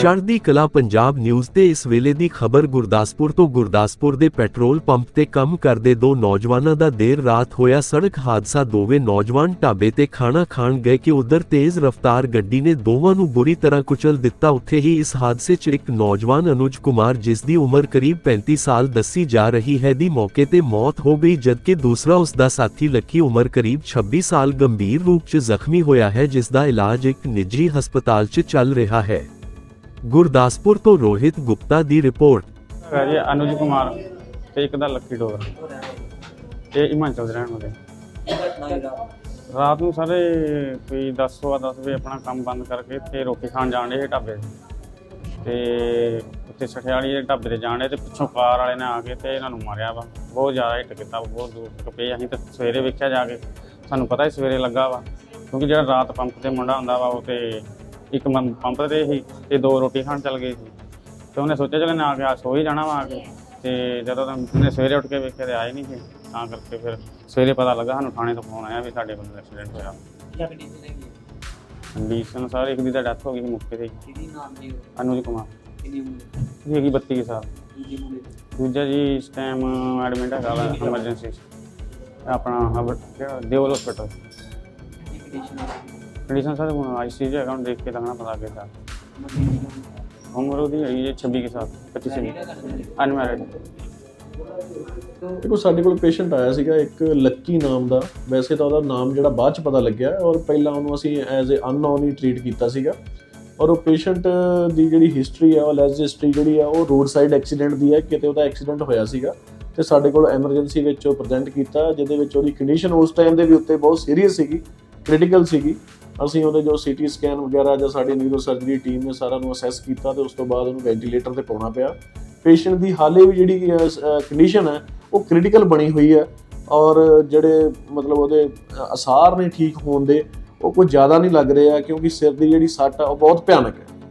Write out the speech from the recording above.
ਚੜ੍ਹਦੀ ਕਲਾ ਪੰਜਾਬ ਨਿਊਜ਼ ਤੇ ਇਸ ਵੇਲੇ ਦੀ ਖਬਰ ਗੁਰਦਾਸਪੁਰ ਤੋਂ ਗੁਰਦਾਸਪੁਰ ਦੇ ਪੈਟਰੋਲ ਪੰਪ ਤੇ ਕੰਮ ਕਰਦੇ ਦੋ ਨੌਜਵਾਨਾਂ ਦਾ ਦੇਰ ਰਾਤ ਹੋਇਆ ਸੜਕ ਹਾਦਸਾ। ਦੋਵੇਂ ਨੌਜਵਾਨ ਢਾਬੇ ਤੇ ਖਾਣਾ ਖਾਣ ਗਏ ਕਿ ਉਧਰ ਤੇਜ਼ ਰਫ਼ਤਾਰ ਗੱਡੀ ਨੇ ਦੋਵਾਂ ਨੂੰ ਬੁਰੀ ਤਰ੍ਹਾਂ ਕੁਚਲ ਦਿੱਤਾ। ਉੱਥੇ ਹੀ ਇਸ ਹਾਦਸੇ 'ਚ ਇੱਕ ਨੌਜਵਾਨ ਅਨੁਜ ਕੁਮਾਰ, ਜਿਸ ਦੀ ਉਮਰ ਕਰੀਬ 35 ਸਾਲ, ਦੱਸੀ ਜਾ ਰਹੀ ਹੈ। ਦੀ ਮੌਕੇ ਤੇ ਮੌਤ ਹੋ ਗਈ, ਜਦਕਿ ਦੂਸਰਾ ਉਸ ਦਾ ਸਾਥੀ ਲੱਕੀ ਉਮਰ ਕਰੀਬ 26 ਸਾਲ ਗੰਭੀਰ ਰੂਪ 'ਚ ਜ਼ਖਮੀ ਹੋਇਆ ਹੈ, ਜਿਸ ਦਾ ਇਲਾਜ ਇੱਕ ਨਿੱਜੀ ਹਸਪਤਾਲ 'ਚ ਚੱਲ ਰਿਹਾ ਹੈ। ਗੁਰਦਾਸਪੁਰ ਤੋਂ ਰੋਹਿਤ ਗੁਪਤਾ ਦੀ ਰਿਪੋਰਟ। ਹੈਗਾ ਜੀ ਅਨੁਜ ਕੁਮਾਰ ਤੇ ਇੱਕ ਦਾ ਲੱਕੀ ਡੋਗਰ ਇਹ ਹਿਮਾਚਲ ਦੇ ਰਹਿਣ ਵਾਲੇ। ਰਾਤ ਨੂੰ ਸਾਰੇ ਕੋਈ 10 ਸਵਾ 10 ਵਜੇ ਆਪਣਾ ਕੰਮ ਬੰਦ ਕਰਕੇ ਤੇ ਰੋਟੀ ਖਾਣ ਜਾਣ ਦੇ ਢਾਬੇ ਤੇ। ਉੱਥੇ ਸਠਿਆਲੀ ਦੇ ਢਾਬੇ ਤੇ ਜਾਣ ਡੇ ਤੇ ਪਿੱਛੋਂ ਕਾਰ ਵਾਲੇ ਨੇ ਆ ਕੇ ਤੇ ਇਹਨਾਂ ਨੂੰ ਮਾਰਿਆ ਵਾ। ਬਹੁਤ ਜ਼ਿਆਦਾ ਹਿੱਟ ਕੀਤਾ ਵਾ, ਬਹੁਤ ਦੂਰ ਤੱਕ ਪਏ ਅਸੀਂ ਤਾਂ ਸਵੇਰੇ ਵੇਖਿਆ ਜਾ ਕੇ। ਸਾਨੂੰ ਪਤਾ ਹੀ ਸਵੇਰੇ ਲੱਗਾ ਵਾ। ਕਿਉਂਕਿ ਜਿਹੜਾ ਰਾਤ ਪੰਪ ਤੇ ਮੁੰਡਾ ਹੁੰਦਾ ਵਾ ਉਹ ਤੇ ਇੱਕ ਮੰ- ਪੰਪ ਤੇ ਹੀ ਤੇ ਦੋ ਰੋਟੀ ਖਾਣ ਚੱਲ ਗਏ ਸੀ ਤੇ ਉਹਨੇ ਸੋਚਿਆ ਚਲ ਨਾ ਆ ਕੇ ਆ ਸੋ ਹੀ ਜਾਣਾ ਵਾ ਆ ਕੇ ਤੇ ਜਦੋਂ ਤਾਂ ਉਹਨੇ ਸਵੇਰੇ ਉੱਠ ਕੇ ਵੇਖਿਆ ਤੇ ਆਏ ਨਹੀਂ ਸੀ ਤਾਂ ਕਰਕੇ ਫਿਰ ਸਵੇਰੇ ਪਤਾ ਲੱਗਾ ਸਾਨੂੰ ਥਾਣੇ ਤੋਂ ਫੋਨ ਆਇਆ ਵੀ ਸਾਡੇ ਬੰਦੇ ਦਾ ਐਕਸੀਡੈਂਟ ਹੋਇਆ ਕੰਡੀਸ਼ਨ ਹੈਗੀ ਹੈ? ਕੰਡੀਸ਼ਨ ਸਾਰੇ ਇੱਕ ਦੀ ਤਾਂ ਡੈਥ ਹੋ ਗਈ ਸੀ ਮੌਕੇ ਤੇ ਹੀ। ਕਿਹਦੀ ਨਾਮ ਦੀ ਉਹ? ਅਨੁਜ ਕੁਮਾਰ ਕਿੰਨੀ ਉਮਰ ਹੈ? ਜੀ ਹੈਗੀ 32 ਕੁ ਸਾਲ ਦੂਜੀ ਮੁੰਡੇ ਦੀ? ਦੂਜਾ ਜੀ ਇਸ ਟਾਈਮ ਐਡਮਿਟ ਹੈਗਾ ਵਾ ਐਮਰਜੈਂਸੀ ਆਪਣਾ ਹਬ- ਕਿਹੜਾ ਦਿਓਲ ਹਸਪੀਟਲ ਕੀ ਕੰਡੀਸ਼ਨ ਹੈ? ਕੰਡੀਸ਼ਨ ਸਰ, ਹੁਣ ਆਈਸੀਯੂ ਹੈਗਾ, ਹੁਣ ਦੇਖ ਕੇ ਲੱਗਣਾ ਪਤਾ ਕਿੱਦਾਂ ਕੁ ਉਹਦੀ ਹੈਗੀ ਹੈ 26 ਕੁ ਸਾਲ 25 ਸਾਲ ਅਨਮੈਰਿਡ ਦੇਖੋ, ਸਾਡੇ ਕੋਲ ਪੇਸ਼ੈਂਟ ਆਇਆ ਸੀਗਾ ਇੱਕ ਲੱਕੀ ਨਾਮ ਦਾ। ਵੈਸੇ ਤਾਂ ਉਹਦਾ ਨਾਮ ਜਿਹੜਾ ਬਾਅਦ ਚ ਪਤਾ ਲੱਗਿਆ ਔਰ ਪਹਿਲਾਂ ਉਹਨੂੰ ਅਸੀਂ ਐਜ਼ ਅ ਅਨਨੋਨ ਹੀ ਟ੍ਰੀਟ ਕੀਤਾ ਸੀਗਾ। ਔਰ ਉਹ ਪੇਸ਼ੈਂਟ ਦੀ ਜਿਹੜੀ ਹਿਸਟਰੀ ਹੈ ਉਹ ਲੈਸ ਹਿਸਟਰੀ ਜਿਹੜੀ ਆ, ਉਹ ਰੋਡ ਸਾਈਡ ਐਕਸੀਡੈਂਟ ਦੀ ਹੈ ਕਿਤੇ ਉਹਦਾ ਐਕਸੀਡੈਂਟ ਹੋਇਆ ਸੀਗਾ। ਤੇ ਸਾਡੇ ਕੋਲ ਐਮਰਜੈਂਸੀ ਵਿੱਚ ਉਹ ਪ੍ਰੈਜ਼ੈਂਟ ਕੀਤਾ, ਜਿਹਦੇ ਵਿੱਚ ਉਹਦੀ ਕੰਡੀਸ਼ਨ ਉਸ ਟਾਈਮ ਦੇ ਵੀ ਉੱਤੇ ਬਹੁਤ ਸੀਰੀਅਸ ਸੀਗੀ ਕ੍ਰਿਟੀਕਲ ਸੀਗੀ। ਅਸੀਂ ਉਹਦੇ ਜੋ ਸੀਟੀ ਸਕੈਨ ਵਗੈਰਾ ਜਾਂ ਸਾਡੀ ਨਿਊਰੋ ਸਰਜਰੀ ਟੀਮ ਨੇ ਸਾਰਾ ਨੂੰ ਅਸੈਸ ਕੀਤਾ ਤੇ ਉਸ ਤੋਂ ਬਾਅਦ ਉਹਨੂੰ ਵੈਂਟੀਲੇਟਰ ਤੇ ਪਾਉਣਾ ਪਿਆ। ਪੇਸ਼ੈਂਟ ਦੀ ਹਾਲੇ ਵੀ ਜਿਹੜੀ ਕੰਡੀਸ਼ਨ ਹੈ ਉਹ ਕ੍ਰਿਟੀਕਲ ਬਣੀ ਹੋਈ ਹੈ ਔਰ ਜਿਹੜੇ ਮਤਲਬ ਉਹਦੇ ਅ, ਅਸਾਰ ਨੇ ਠੀਕ ਹੋਣ ਦੇ ਉਹ ਕੋਈ ਜ਼ਿਆਦਾ ਨਹੀਂ ਲੱਗ ਰਿਹਾ ਕਿਉਂਕਿ ਸਿਰ ਦੀ ਜਿਹੜੀ ਸੱਟ ਆ ਉਹ ਬਹੁਤ ਭਿਆਨਕ ਹੈ।